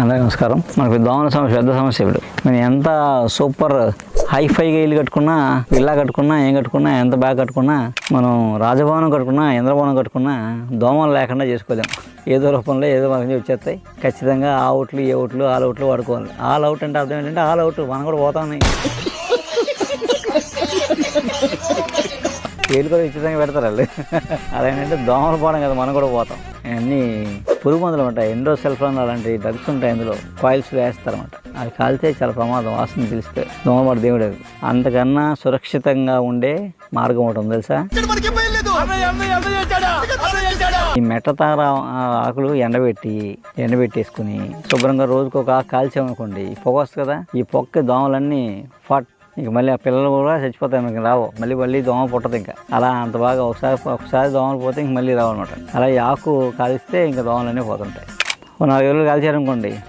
అందరికీ నమస్కారం. మనకు దోమల సమస్య పెద్ద సమస్య ఇప్పుడు. నేను ఎంత సూపర్ హైఫైగా ఇల్లు కట్టుకున్నా విల్లా కట్టుకున్నా ఏం కట్టుకున్నా ఎంత బాగా కట్టుకున్నా మనం రాజభవనం కట్టుకున్నా ఇంద్రభవనం కట్టుకున్నా దోమలు లేకుండా చేసుకోలేము ఏదో రూపంలో ఏదో మనకి వచ్చేస్తాయి. ఖచ్చితంగా ఆ అవుట్లు ఏ అవుట్లు ఆల్ అవుట్లు వాడుకోవాలి. ఆల్ అవుట్ అంటే అర్థం ఏంటంటే ఆల్ అవుట్ మనం కూడా పోతా ఉన్నాయి. కూడా ఉచితంగా పెడతారు వాళ్ళు. అదేంటంటే దోమలు పోవడం కదా మనం కూడా పోతాం. అన్నీ పురుగు మందులు ఉంటాయి ఎండో సెల్ఫోన్ అలాంటి డ్రగ్స్ ఉంటాయి అందులో కాయిల్స్ వేస్తారన్నమాట. అవి కాలితే చాలా ప్రమాదం వాసన తెలిస్తే. దోమపాటు దేవుడు అది. అంతకన్నా సురక్షితంగా ఉండే మార్గం ఒకటి ఉంది తెలుసా? ఈ మెట్టతార ఆ, ఆకులు ఎండబెట్టి ఎండబెట్టేసుకుని శుభ్రంగా రోజుకు ఒక ఆకు కాల్చామనుకోండి పొగ వస్తుంది కదా? ఈ పొక్క దోమలన్నీ ఫట్ ఇంక మళ్ళీ ఆ పిల్లలు కూడా చచ్చిపోతాయి ఇంక రావు. మళ్ళీ మళ్ళీ దోమ పుట్టదు ఇంకా. అలా అంత బాగా ఒకసారి ఒకసారి దోమలు పోతే ఇంక మళ్ళీ రావు అనమాట అలా ఈ ఆకు కాలిస్తే ఇంకా దోమలన్నీ పోతుంటాయి. ఓ నాలుగు రోజులు కాల్చారనుకోండి.